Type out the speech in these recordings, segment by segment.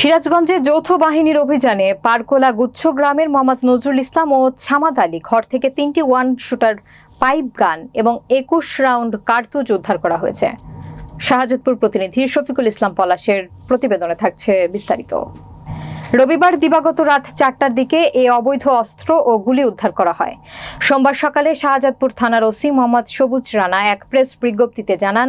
সিরাজগঞ্জে যৌথ বাহিনীর অভিযানে পারকোলা গুচ্ছ গ্রামের মোহাম্মদ নজরুল ইসলাম ও ছামাদ আলী ঘর থেকে তিনটি ওয়ান শুটার পাইপ গান এবং একুশ রাউন্ড কার্তুজ উদ্ধার করা হয়েছে। শাহজাদপুর প্রতিনিধি শফিকুল ইসলাম পলাশের প্রতিবেদনে থাকছে বিস্তারিত। রবিবার দিবাগত রাত চারটার দিকে এ অবৈধ অস্ত্র ও গুলি উদ্ধার করা হয়। সোমবার সকালে শাহজাদপুর থানার ওসি মোহাম্মদ সবুজ রানা এক প্রেস বিজ্ঞপ্তিতে জানান,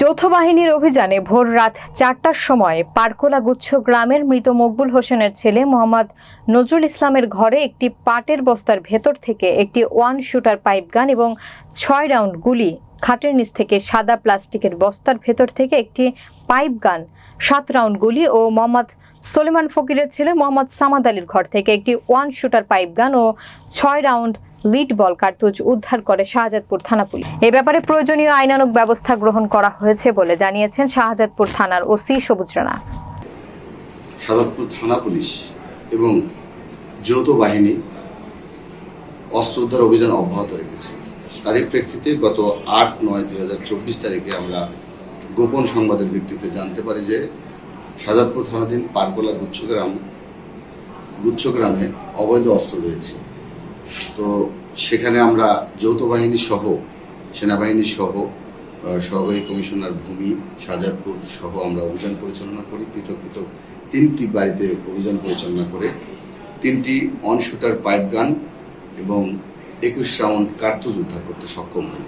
যৌথ বাহিনীর অভিযানে ভোর রাত চারটার সময় পারকোলা গুচ্ছ গ্রামের মৃত মকবুল হোসেনের ছেলে মোহাম্মদ নজরুল ইসলামের ঘরে একটি পাটের বস্তার ভেতর থেকে একটি ওয়ান শুটার পাইপ গান এবং ছয় রাউন্ড গুলি, খাটের নিচ থেকে সাদা প্লাস্টিকের বস্তার ভেতর থেকে একটি পাইপ গান, সাত রাউন্ড গুলি ও মোহাম্মদ সলিমান ফকিরের ছেলে মোহাম্মদ সামাদ আলীর ঘর থেকে একটি ওয়ান শুটার পাইপ গান ও ছয় রাউন্ড লিড বল কার্তুজ উদ্ধার করে শাহজাদপুর থানা পুলিশ। এ ব্যাপারে প্রয়োজনীয় আইনানুগ ব্যবস্থা গ্রহণ করা হয়েছে বলে জানিয়েছেন শাহজাদপুর থানার ওসি সবুজ রানা। সাদতপুর থানা পুলিশ এবং যৌথ বাহিনী অস্ত্র উদ্ধার অভিযান অব্যাহত রেখেছে। তারই প্রেক্ষিতে গত আট নয় দুই তারিখে আমরা গোপন সংবাদের ভিত্তিতে জানতে পারি যে সাজাদপুর থানাধীন পারকোলা গুচ্ছগ্রাম গুচ্ছগ্রামে অবৈধ অস্ত্র রয়েছে। তো সেখানে আমরা যৌথ বাহিনী সহ, সেনাবাহিনী সহ সহকারী কমিশনার ভূমি, শাহজাদপুর সহ আমরা অভিযান পরিচালনা করি। পৃথক পৃথক তিনটি বাড়িতে অভিযান পরিচালনা করে। তিনটি অন শুটার পাইপ গান এবং একুশ রাউন্ড কার্তুজ উদ্ধার করতে সক্ষম হই।